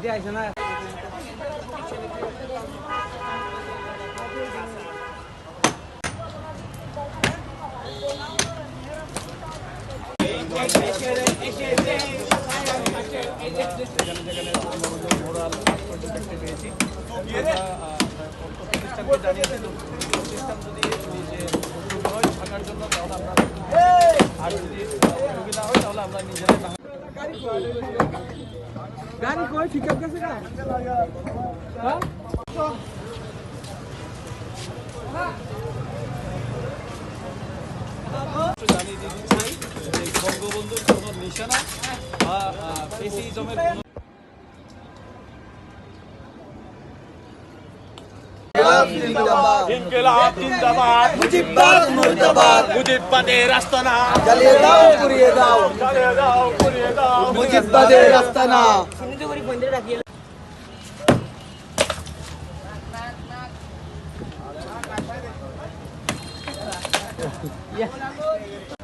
দিয়া আহিছে না ও হাল্লা মগজ দেখছ জানিয়ে দিতে চাই যে বঙ্গবন্ধুর কোনো নিশানা বা ফেসিজমের কোনো ইনকিলাব জিন্দাবাদ। মুজিববাদ মুর্দাবাদ। মুজিববাদের আস্তানা জ্বালিয়ে দাও পুড়িয়ে দাও। জ্বালিয়ে দাও পুড়িয়ে দাও। মুজিববাদের আস্তানা এখন চুকে চুকে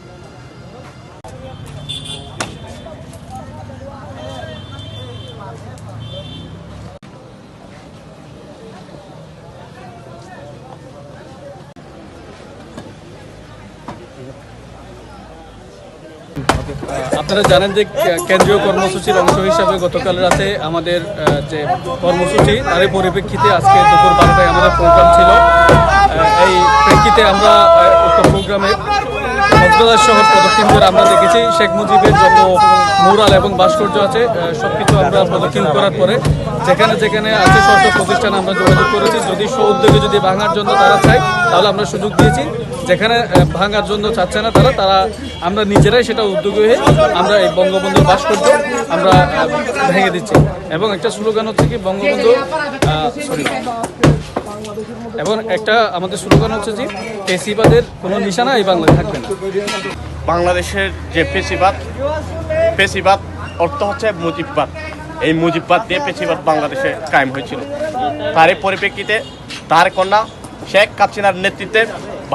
আপনারা জানেন যে কেন্দ্রীয় কর্মসূচির অংশ হিসাবে গতকাল রাতে আমাদের যে কর্মসূচি, তারই পরিপ্রেক্ষিতে আজকে দুপুর বারোটায় আমাদের প্রোগ্রাম ছিল। এই প্রেক্ষিতে আমরা উক্ত প্রোগ্রামে কক্সবাজার শহর প্রদক্ষিণ করে আমরা দেখেছি। শেখ মুজিবের যত মুরাল এবং ভাস্কর্য আছে সব কিছু আমরা প্রদক্ষিণ করার পরে যেখানে যেখানে আছে সব প্রতিষ্ঠান আমরা যোগাযোগ করেছি। যদি স্ব উদ্যোগে যদি ভাঙার জন্য তারা চায়, তাহলে আমরা সুযোগ দিয়েছি। যেখানে ভাঙার জন্য চাচ্ছে না তারা তারা, আমরা নিজেরাই সেটা উদ্যোগী হয়ে আমরা এই বঙ্গবন্ধুর ভাস্কর্য আমরা ভেঙে দিচ্ছি। এবং একটা স্লোগান হচ্ছে কি, বঙ্গবন্ধু সরি এবং একটা আমাদের স্লোগান হচ্ছে যে পেশিবাদের কোনো নিশানা এই বাংলায় থাকবে না। বাংলাদেশের যে পেশিবাদ পেশিবাদ অর্থ হচ্ছে মুজিববাদ। এই মুজিববাদ দিয়ে পেশিবাদ বাংলাদেশে কায়েম হয়েছিল। তারই পরিপ্রেক্ষিতে তার কন্যা শেখ কাচিনার নেতৃত্বে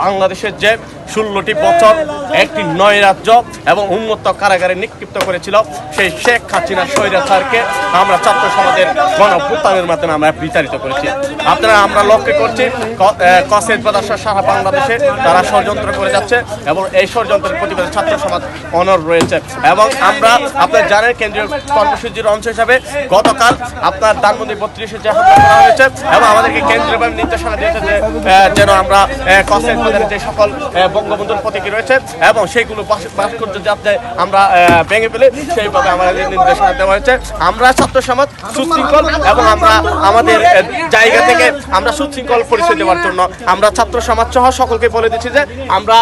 বাংলাদেশের যে ষোলোটি বছর একটি নয় রাজ্য এবং উন্মুক্ত কারাগারে নিক্ষিপ্ত করেছিল সেই শেখ হাসিনা স্বৈরাচারকে আমরা ছাত্র সমাজের গণভুত্থানের মাধ্যমে আমরা বিচারিত করেছি। আপনারা আমরা লক্ষ্য করছি কসেজ বাদাসা সারা বাংলাদেশে তারা ষড়যন্ত্র করে যাচ্ছে এবং এই ষড়যন্ত্রের প্রতিবাদে ছাত্র সমাজ অনর রয়েছে। এবং আমরা আপনার জানেন কেন্দ্রীয় কর্মসূচির অংশ হিসাবে গতকাল আপনার ধানমন্দির বত্রিশে যে হামলা করা হয়েছে এবং আমাদেরকে কেন্দ্রীয়ভাবে নির্দেশনা দিয়েছে যে যেন আমরা কসেজ বাজারে যে সকল বঙ্গবন্ধুর প্রতীকী রয়েছে এবং সেইগুলো ভাস- ভাস্কর্য যাতে আমরা ভেঙে ফেলে সেইভাবে আমাদের নির্দেশনা দেওয়া হয়েছে। আমরা ছাত্র সমাজ সুশৃঙ্খল এবং আমরা আমাদের জায়গা থেকে আমরা সুশৃঙ্খল পরিচয় দেওয়ার জন্য আমরা ছাত্র সমাজ সহ সকলকে বলে দিচ্ছি যে আমরা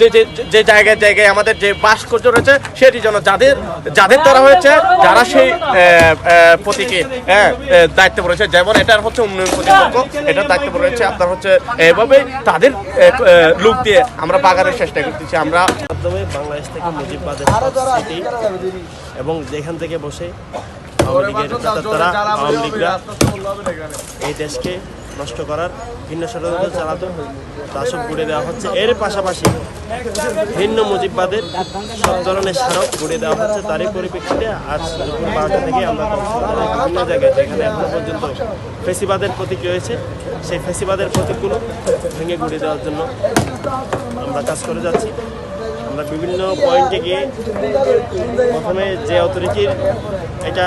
যে যে জায়গায় জায়গায় আমাদের যে ভাস্কর্য রয়েছে সেটি যেন যাদের যাদের দ্বারা হয়েছে, যারা সেই প্রতীকে দায়িত্ব রয়েছে যেমন এটার হচ্ছে উন্নয়ন কর্তৃপক্ষ এটার দায়িত্ব রয়েছে আপনার হচ্ছে এভাবে তাদের লোক দিয়ে আমরা বাগানের চেষ্টা করতেছি আমরা। মাধ্যমে বাংলাদেশ থেকে মুজিববাদের এবং যেখান থেকে বসে আওয়ামী লীগরা এই দেশকে নষ্ট করার ভিন্ন ষড়যন্ত্র চালাতো, তা সব গুড়ে দেওয়া হচ্ছে। এর পাশাপাশি ভিন্ন মুজিববাদের সব ধরনের স্মারক গুড়ে দেওয়া হচ্ছে। তারই পরিপ্রেক্ষিতে আজ দুপুর বারোটা থেকে আমরা বিভিন্ন জায়গায়, যেখানে এখনও পর্যন্ত ফেসিবাদের প্রতীক রয়েছে, সেই ফেসিবাদের প্রতীকগুলো ভেঙে গুড়ে দেওয়ার জন্য আমরা কাজ করে যাচ্ছি। আমরা বিভিন্ন পয়েন্টে গিয়ে প্রথমে যে অথরিটির এটা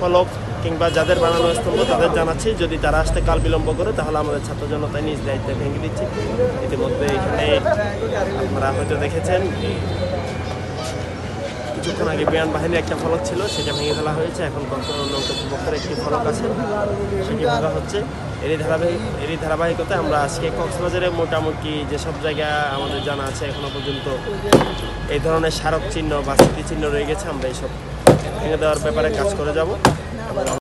ফলক কিংবা যাদের বানানো স্তম্ভ তাদের জানাচ্ছি। যদি তারা আসতে কাল বিলম্ব করে, তাহলে আমাদের ছাত্র জনতা নিজ দায়িত্বে ভেঙে দিচ্ছি। ইতিমধ্যে এখানে আপনারা হয়তো দেখেছেন, কিছুক্ষণ আগে বিমান বাহিনীর একটা ফলক ছিল, সেটা ভেঙে ফেলা হয়েছে। এখন বর্তমান নৌ কর্তৃপক্ষের একটি ফলক আছে, সেটি ভাঙা হচ্ছে। এরই ধারাবাহিক এরই ধারাবাহিকতায় আমরা আজকে কক্সবাজারে মোটামুটি যেসব জায়গা আমাদের জানা আছে এখনও পর্যন্ত এই ধরনের স্মারক চিহ্ন বা স্মৃতিচিহ্ন রয়ে গেছে, আমরা এইসব ভেঙে দেওয়ার ব্যাপারে কাজ করে যাব।